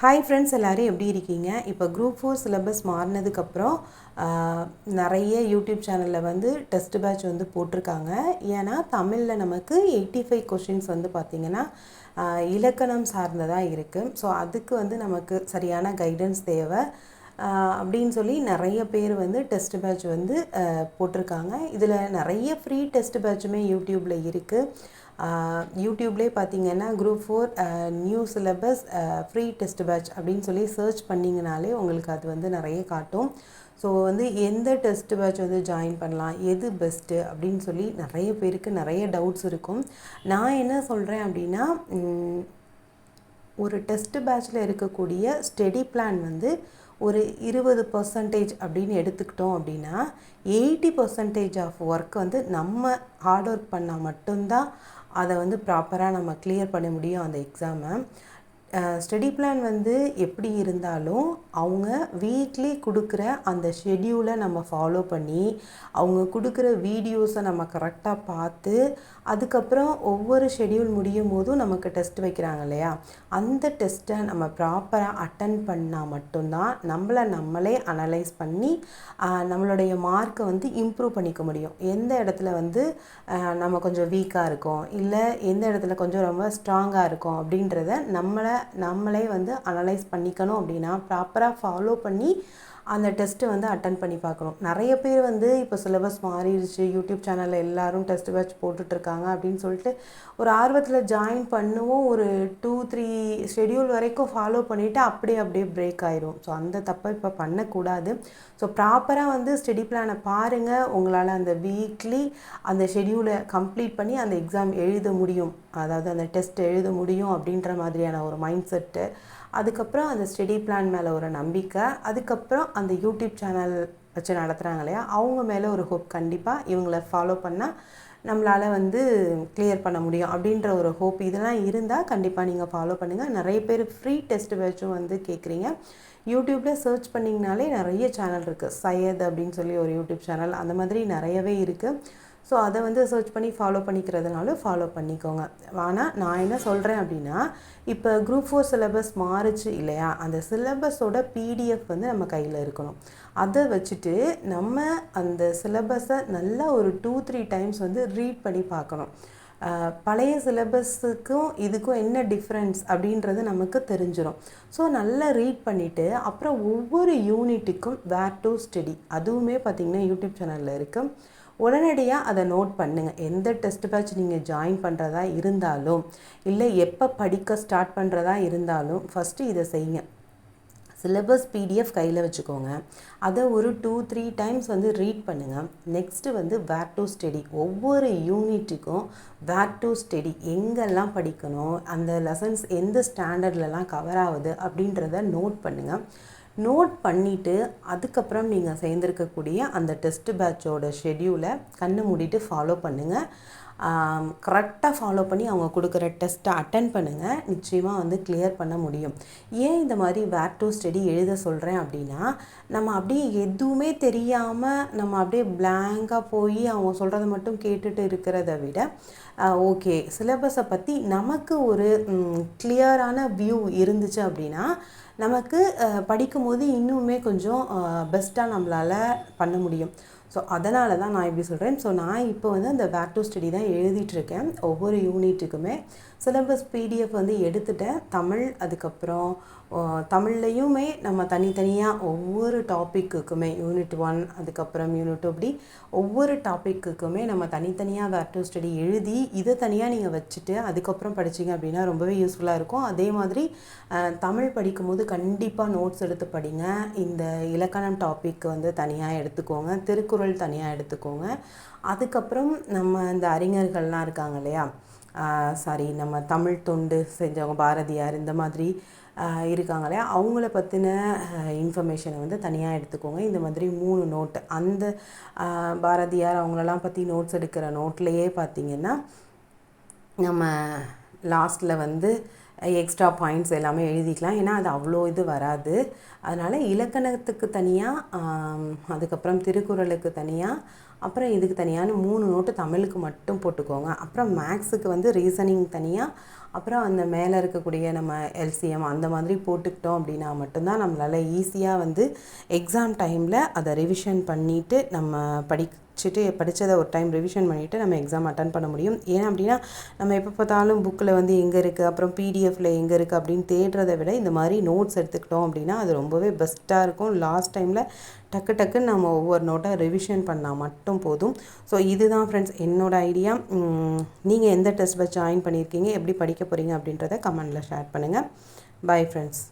Hi friends எல்லோரும் எப்படி இருக்கீங்க? இப்போ குரூப் ஃபோர் சிலபஸ் மாறினதுக்கப்புறம் நிறைய யூடியூப் சேனலில் வந்து டெஸ்ட் பேட்ச் வந்து போட்டிருக்காங்க. ஏன்னா தமிழில் நமக்கு எயிட்டி ஃபைவ் கொஷின்ஸ் வந்து பார்த்திங்கன்னா இலக்கணம் சார்ந்ததாக இருக்குது ஸோ அதுக்கு வந்து நமக்கு சரியான கைடன்ஸ் தேவை. அப்படின்னு சொல்லி நிறைய பேர் வந்து டெஸ்ட் பேட்ச் வந்து போட்டிருக்காங்க. இதில் நிறைய ஃப்ரீ டெஸ்ட் பேட்சுமே யூடியூப்பில் இருக்குது யூடியூப்லேயே பார்த்தீங்கன்னா group four new syllabus free test batch அப்படின்னு சொல்லி சர்ச் பண்ணிங்கனாலே உங்களுக்கு அது வந்து நிறைய காட்டும். ஸோ வந்து எந்த டெஸ்ட் பேட்ச் வந்து ஜாயின் பண்ணலாம் எது பெஸ்ட்டு அப்படின்னு சொல்லி நிறைய பேருக்கு நிறைய டவுட்ஸ் இருக்கும். நான் என்ன சொல்கிறேன் அப்படின்னா ஒரு டெஸ்ட் பேட்ச்சில் இருக்கக்கூடிய ஸ்டெடி பிளான் வந்து ஒரு இருபது பர்சன்டேஜ் அப்படின்னு எடுத்துக்கிட்டோம் அப்படின்னா எயிட்டி பர்சன்டேஜ் ஆஃப் ஒர்க் வந்து நம்ம ஹார்ட் ஒர்க் பண்ணால் மட்டும்தான் அதை வந்து ப்ராப்பராக நம்ம கிளியர் பண்ண முடியும் அந்த எக்ஸாமை ஸ்டடி பிளான் வந்து எப்படி இருந்தாலும் அவங்க வீக்லி கொடுக்குற அந்த ஷெட்யூலை நம்ம ஃபாலோ பண்ணி அவங்க கொடுக்குற வீடியோஸை நம்ம கரெக்டாக பார்த்து அதுக்கப்புறம் ஒவ்வொரு ஷெட்யூல் முடியும் போதும் நமக்கு டெஸ்ட் வைக்கிறாங்க இல்லையா? அந்த டெஸ்ட்டை நம்ம ப்ராப்பராக அட்டன் பண்ணால் மட்டும்தான் நம்மளை நம்மளே அனலைஸ் பண்ணி நம்மளுடைய மார்க்கை வந்து இம்ப்ரூவ் பண்ணிக்க முடியும். எந்த இடத்துல வந்து நம்ம கொஞ்சம் வீக்காக இருக்கோம் இல்லை எந்த இடத்துல கொஞ்சம் ரொம்ப ஸ்ட்ராங்காக இருக்கும் அப்படின்றத நம்மளை நம்மளே வந்து அனலைஸ் பண்ணிக்கணும் அப்படின்னா ப்ராப்பராக ஃபாலோ பண்ணி அந்த டெஸ்ட்டு வந்து அட்டன் பண்ணி பார்க்கணும். நிறைய பேர் வந்து இப்போ சிலபஸ் மாறிடுச்சு யூடியூப் சேனலில் எல்லாரும் டெஸ்ட் பேட்ச் போட்டுட்ருக்காங்க அப்படின்னு சொல்லிட்டு ஒரு ஆர்வத்தில் ஜாயின் பண்ணுவோம். ஒரு டூ த்ரீ ஷெட்யூல் வரைக்கும் ஃபாலோ பண்ணிவிட்டு அப்படியே அப்படியே பிரேக் ஆயிரும். ஸோ அந்த தப்பை இப்போ பண்ணக்கூடாது. ஸோ ப்ராப்பராக வந்து ஸ்டடி பிளானை பாருங்கள் உங்களால் அந்த வீக்லி அந்த ஷெட்யூலை கம்ப்ளீட் பண்ணி அந்த எக்ஸாம் எழுத முடியும். அதாவது அந்த டெஸ்ட் எழுத முடியும் அப்படின்ற மாதிரியான ஒரு மைண்ட் செட்டு அதுக்கப்புறம் அந்த ஸ்டடி பிளான் மேலே ஒரு நம்பிக்கை. அதுக்கப்புறம் அந்த யூடியூப் சேனல் வச்சு நடத்துகிறாங்க இல்லையா? அவங்க மேலே ஒரு ஹோப் கண்டிப்பாக இவங்களை ஃபாலோ பண்ணால் நம்மளால் வந்து கிளியர் பண்ண முடியும் அப்படின்ற ஒரு ஹோப் இதெல்லாம் இருந்தால் கண்டிப்பாக நீங்கள் ஃபாலோ பண்ணுங்கள் நிறைய பேர் ஃப்ரீ டெஸ்ட் பேட்சும் வந்து கேட்குறீங்க யூடியூப்பில் சர்ச் பண்ணிங்கனாலே நிறைய சேனல் இருக்குது சையத் அப்படின்னு சொல்லி ஒரு யூடியூப் சேனல் அந்த மாதிரி நிறையவே இருக்குது ஸோ அதை வந்து சர்ச் பண்ணி ஃபாலோ பண்ணிக்கிறதுனாலும் ஃபாலோ பண்ணிக்கோங்க. ஆனால் நான் என்ன சொல்கிறேன் அப்படின்னா இப்போ குரூப் ஃபோர் சிலபஸ் மாறுச்சு இல்லையா? அந்த சிலபஸோட பிடிஎஃப் வந்து நம்ம கையில் இருக்கணும். அதை வச்சுட்டு நம்ம அந்த சிலபஸை நல்லா ஒரு டூ த்ரீ டைம்ஸ் வந்து ரீட் பண்ணி பார்க்கணும். பழைய சிலபஸுக்கும் இதுக்கும் என்ன டிஃப்ரென்ஸ் அப்படின்றது நமக்கு தெரிஞ்சிடும் ஸோ நல்லா ரீட் பண்ணிவிட்டு அப்புறம் ஒவ்வொரு யூனிட்டுக்கும் வேர் டு ஸ்டடி அதுவுமே பார்த்திங்கன்னா யூடியூப் சேனலில் இருக்குது உடனடியாக அதை நோட் பண்ணுங்கள் எந்த டெஸ்ட் பேட்ச் நீங்கள் ஜாயின் பண்ணுறதா இருந்தாலும் இல்லை எப்போ படிக்க ஸ்டார்ட் பண்ணுறதா இருந்தாலும் ஃபஸ்ட்டு இதை செய்யுங்க. சிலபஸ் பிடிஎஃப் கையில் வச்சுக்கோங்க. அதை ஒரு டூ த்ரீ டைம்ஸ் வந்து ரீட் பண்ணுங்கள் நெக்ஸ்ட்டு வந்து வேர் டு ஸ்டடி ஒவ்வொரு யூனிட்டுக்கும் வேர் டு ஸ்டடி எங்கெல்லாம் படிக்கணும்? அந்த லெசன்ஸ் எந்த ஸ்டாண்டர்ட்லலாம் கவர் ஆகுது? அப்படின்றத நோட் பண்ணுங்கள் நோட் பண்ணிவிட்டு அதுக்கப்புறம் நீங்கள் சேர்ந்துருக்கக்கூடிய அந்த டெஸ்ட் பேட்சோட ஷெட்யூலை கண்ணு மூடிட்டு ஃபாலோ பண்ணுங்கள் கரெக்டாக ஃபாலோ பண்ணி அவங்க கொடுக்குற டெஸ்ட்டை அட்டன் பண்ணுங்கள் நிச்சயமாக வந்து கிளியர் பண்ண முடியும். ஏன் இந்த மாதிரி வேர் டு ஸ்டடி எழுத சொல்கிறேன் அப்படின்னா நம்ம அப்படியே எதுவுமே தெரியாமல் நம்ம அப்படியே பிளாங்காக போய் அவங்க சொல்கிறத மட்டும் கேட்டுட்டு இருக்கிறத விட ஓகே சிலபஸை பற்றி நமக்கு ஒரு கிளியரான வியூ இருந்துச்சு அப்படின்னா நமக்கு படிக்கும்போது இன்னுமே கொஞ்சம் பெஸ்ட்டாக நம்மளால் பண்ண முடியும். ஸோ அதனால தான் நான் இப்படி சொல்கிறேன் ஸோ நான் இப்போ வந்து அந்த பேக் டு ஸ்டடி தான் எழுதிட்டுருக்கேன் ஒவ்வொரு யூனிட்டுக்குமே சிலபஸ் பிடிஎஃப் வந்து எடுத்துட்டேன். தமிழ் அதுக்கப்புறம் தமிழ்லையுமே நம்ம தனித்தனியாக ஒவ்வொரு டாப்பிக்குக்குமே யூனிட் ஒன் அதுக்கப்புறம் யூனிட் டூ அப்படி ஒவ்வொரு டாப்பிக்குக்குமே நம்ம தனித்தனியாக பேக் டு ஸ்டடி எழுதி இதை தனியாக நீங்கள் வச்சுட்டு அதுக்கப்புறம் படிச்சீங்க அப்படின்னா ரொம்பவே யூஸ்ஃபுல்லாக இருக்கும். அதே மாதிரி தமிழ் படிக்கும்போது கண்டிப்பாக நோட்ஸ் எடுத்து படிங்க. இந்த இலக்கணம் டாபிக் வந்து தனியாக எடுத்துக்கோங்க. திருக்குறள் தனியாக எடுத்துக்கோங்க. அதுக்கப்புறம் நம்ம இந்த அறிஞர்கள்லாம் இருக்காங்க இல்லையா? சாரி நம்ம தமிழ் தொண்டு செஞ்சவங்க பாரதியார் இந்த மாதிரி இருக்காங்களே அவங்கள பற்றின இன்ஃபர்மேஷனை வந்து தனியாக எடுத்துக்கோங்க. இந்த மாதிரி மூணு நோட் அந்த பாரதியார் அவங்களெல்லாம் பற்றி நோட்ஸ் எடுக்கிற நோட்லேயே பார்த்தீங்கன்னா நம்ம லாஸ்ட்டில் வந்து எக்ஸ்ட்ரா பாயிண்ட்ஸ் எல்லாமே எழுதிக்கலாம். ஏன்னா அது அவ்வளோ இது வராது. அதனால் இலக்கணத்துக்கு தனியாக அதுக்கப்புறம் திருக்குறளுக்கு தனியாக அப்புறம் இதுக்கு தனியான மூணு நோட்டு தமிழுக்கு மட்டும் போட்டுக்கோங்க. அப்புறம் மேக்ஸுக்கு வந்து ரீசனிங் தனியாக அப்புறம் அந்த மேலே இருக்கக்கூடிய நம்ம எல்சிஎம் அந்த மாதிரி போட்டுக்கிட்டோம் அப்படின்னா மட்டும்தான் நம்மளால் ஈஸியாக வந்து எக்ஸாம் டைமில் அதை ரிவிஷன் பண்ணிவிட்டு நம்ம படிச்சுட்டு படித்ததை ஒரு டைம் ரிவிஷன் பண்ணிவிட்டு நம்ம எக்ஸாம் அட்டன் பண்ண முடியும். ஏன் அப்படின்னா நம்ம எப்போ பார்த்தாலும் புக்கில் வந்து எங்கே இருக்குது அப்புறம் பிடிஎஃப் பிடிஎஃப்பில் எங்கே இருக்குது அப்படின்னு தேடுறதை விட இந்த மாதிரி நோட்ஸ் எடுத்துக்கிட்டோம் அப்படின்னா அது ரொம்பவே பெஸ்ட்டாக இருக்கும். லாஸ்ட் டைமில் டக்கு டக்குன்னு நம்ம ஒவ்வொரு நோட்டை ரிவிஷன் பண்ணால் மட்டும் போதும். ஸோ இதுதான் ஃப்ரெண்ட்ஸ் என்னோடய ஐடியா நீங்கள் எந்த டெஸ்ட் டெஸ்ட்டில் ஜாயின் பண்ணியிருக்கீங்க எப்படி படிக்க போகிறீங்க அப்படின்றத கமெண்டில் ஷேர் பண்ணுங்கள் பை ஃப்ரெண்ட்ஸ்